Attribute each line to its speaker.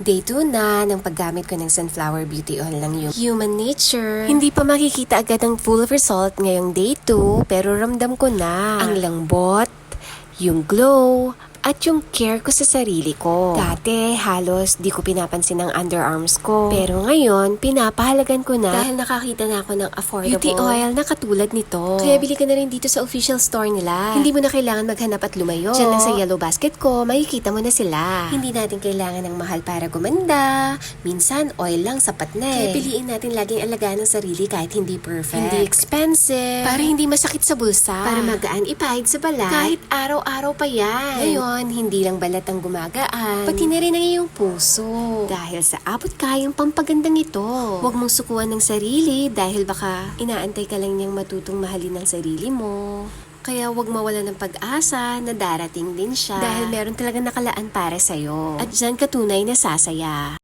Speaker 1: Day 2 na ng paggamit ko ng sunflower beauty oil ng Human Nature. Hindi pa makikita agad ang full result ngayong day 2 pero ramdam ko na ang lambot, yung glow, at yung care ko sa sarili ko. Dati, halos di ko pinapansin ang underarms ko. Pero ngayon, pinapahalagan ko na dahil nakakita na ako ng affordable beauty oil na katulad nito. Kaya bili ka na rin dito sa official store nila. Hindi mo na kailangan maghanap at lumayo. Diyan lang sa yellow basket ko, makikita mo na sila. Hindi natin kailangan ng mahal para gumanda. Minsan, oil lang sapat na eh. Kaya piliin natin laging alagaan ng sarili kahit hindi perfect. Hindi expensive. Para hindi masakit sa bulsa. Para magaan ipahid sa balat. Kahit araw-araw pa yan. Ngayon, hindi lang balat ang gumagaan. Pati na rin ang iyong puso. Dahil sa abot kayang pampagandang ito. Huwag mong sukuan ng sarili dahil baka inaantay ka lang niyang matutong mahalin ng sarili mo. Kaya huwag mawala ng pag-asa na darating din siya. Dahil meron talaga nakalaan para sa'yo. At dyan ka tunay na sasaya.